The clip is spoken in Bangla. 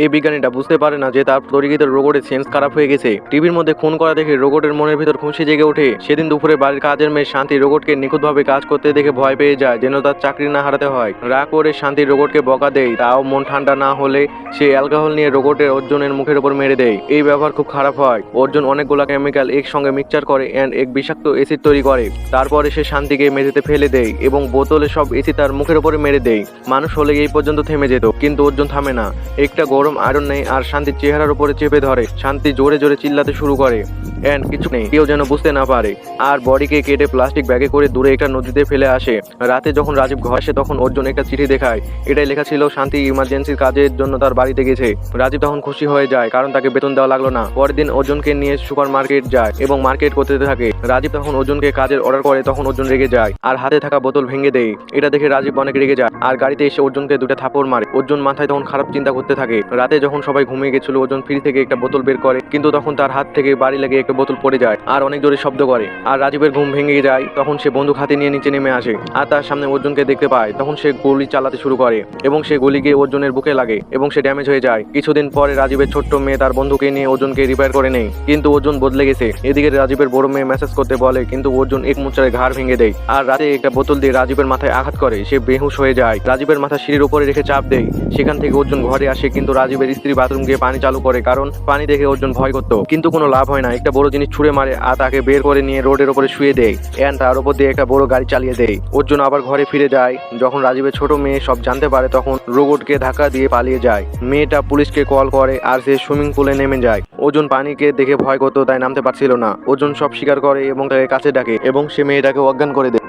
এই বিজ্ঞানীটা বুঝতে পারে না যে তার তৈরিকৃত রোবটের সেন্স খারাপ হয়ে গেছে। টিভির মধ্যে খুন করা দেখে রোবটের মনের ভিতর খুশি জেগে ওঠে। সেদিন দুপুরে বাড়ির কাজের মেয়ে শান্তি রোবটকে নিখুঁতভাবে কাজ করতে দেখে ভয় পেয়ে যায়, যেন তার চাকরি না হারাতে হয়। রাগ করে শান্তি রোবটকে বকা দেয়, তাও মন ঠান্ডা না হলে সে অ্যালকোহল নিয়ে রোবটের অর্জুনের মুখের উপর মেরে দেয়। এই ব্যবহার খুব খারাপ হয়। অর্জুন অনেকগুলো কেমিক্যাল একসঙ্গে মিক্সচার করে অ্যান্ড এক বিষাক্ত এসিড তৈরি করে। তারপরে সে শান্তিকে মেঝেতে ফেলে দেয় এবং বোতলে সব এসি তার মুখের উপরে মেরে দেয়। মানুষ হলে এই পর্যন্ত থেমে যেত, কিন্তু অর্জুন থামে না। একটা গরম আয়রন নেয় আর শান্তির চেহারার উপরে চেপে ধরে। শান্তি জোরে জোরে চিল্লাতে শুরু করে। অ্যান্ড কিছু নেই। কেউ যেন বুঝতে না পারে। আর বডিকে কেটে প্লাস্টিক ব্যাগে করে দূরে একটা নদীতে ফেলে আসে। রাতে যখন রাজীব ঘর আসে, তখন অর্জুন একটা চিঠি দেখায়। এটাই লেখা ছিল শান্তি ইমার্জেন্সির কাজের জন্য তার বাড়িতে গেছে। রাজীব তখন খুশি হয়ে যায়, কারণ তাকে বেতন দেওয়া লাগল না। পরের দিন অর্জুনকে নিয়ে সুপার মার্কেট যায় এবং মার্কেট করতে থাকে। রাজীব তখন অর্জুনকে কাজের অর্ডার করে, তখন অর্জুন রেগে যায় আর হাতে থাকা বোতল ভেঙে দেয়। এটা দেখে রাজীব অনেক রেগে যায় আর গাড়িতে এসে অর্জুনকে দুটো থাপড় মারে। অর্জুন মাথায় তখন খারাপ চিন্তা করতে থাকে। রাতে যখন সবাই ঘুমিয়ে গেছিল, অর্জুন ফ্রি থেকে একটা বোতল বের করে। কিন্তু তখন তার হাত থেকে বাড়ি লেগে একটা বোতল পড়ে যায় আর অনেক জোরে শব্দ করে। আর রাজীবের ঘুম ভেঙে যায়, তখন সে বন্দুক হাতে নিয়ে নিচে নেমে আসে আর তার সামনে অর্জুনকে দেখতে পায়। তখন সে গুলি চালাতে শুরু করে এবং সে গুলি গিয়ে অর্জুনের বুকে লাগে এবং সে ড্যামেজ হয়ে যায়। কিছুদিন পরে রাজীবের ছোট্ট মেয়ে তার বন্ধুকে নিয়ে অর্জুনকে রিপেয়ার করে নেয়। কিন্তু অর্জুন বদলে গেছে। এদিকে রাজীবের বড় মেয়ে মেসেজ করতে বলে, কিন্তু অর্জুন এক মুচারে ঘাড় ভেঙে দেয় আর রাতে একটা বোতল দিয়ে রাজীবের মাথায় আঘাত করে। সে বেহুশ হয়ে যায়। রাজীবের মাথা সিঁড়ির উপরে রেখে চাপ দেয়। সেখান থেকে অর্জুন ঘরে আসে, কিন্তু রাজীবের স্ত্রী বাথরুম গিয়ে পানি চালু করে, কারণ পানি দেখে অর্জুন ভয় করতো। কিন্তু কোনো লাভ হয় না। একটা জিনিস ছুঁড়ে মারে আর তাকে বের করে নিয়ে রোডের উপরে শুয়ে দেয়। অ্যান তার উপর দিয়ে একটা বড় গাড়ি চালিয়ে দেয়। ওর জন্য আবার ঘরে ফিরে যায়। যখন রাজীবের ছোট মেয়ে সব জানতে পারে, তখন রোবটকে ধাক্কা দিয়ে পালিয়ে যায়। মেয়েটা পুলিশকে কল করে আর সে সুইমিং পুলে নেমে যায়। ওজন পানিকে দেখে ভয় করতো, তাই নামতে পারছিল না। ওজন সব স্বীকার করে এবং তাকে কাছে ডাকে এবং সে মেয়েটাকে অজ্ঞান করে দেয়।